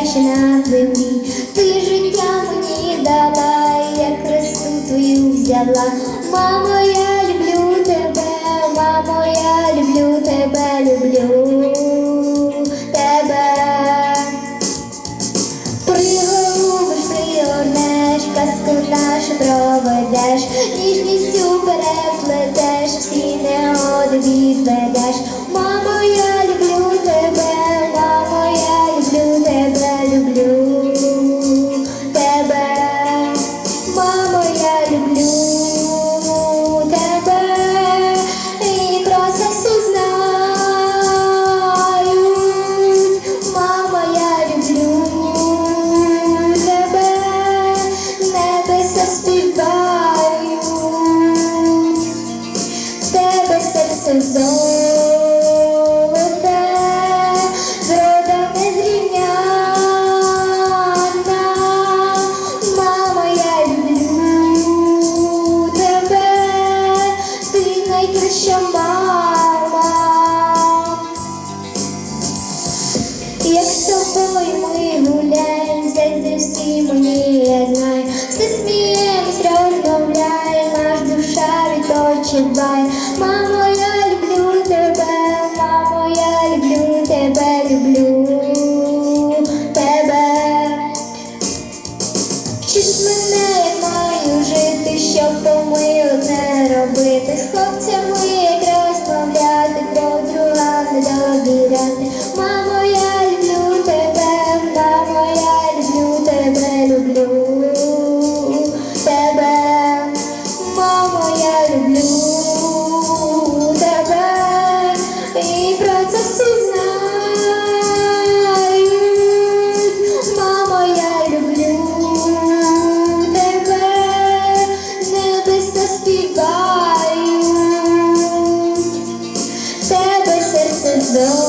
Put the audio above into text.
найкраща на землі, ти життя мені дала, я Христу твою взяла. Мамо, я люблю тебе, мамо, я люблю тебе, люблю тебе. Приголубиш, пригорнеш, казку нашу проведеш, ніжністю переплетеш, всі негоди goodbye. Мамо, я люблю тебе, мамо, я люблю тебе, люблю тебе. Чи ж мене маю жити, щоб то ми одне робити з хлопцями? perdão.